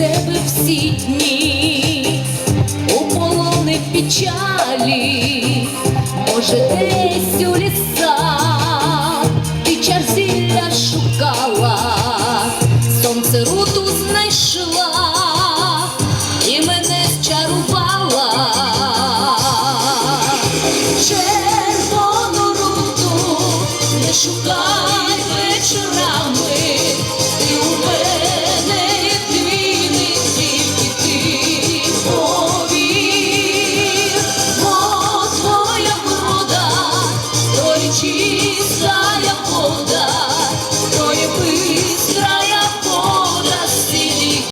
тебе всі дні у полони печалі, може, десь у лісах ти чар шукала, сонце руту знайшла і мене чарувала. Червону руту не шукай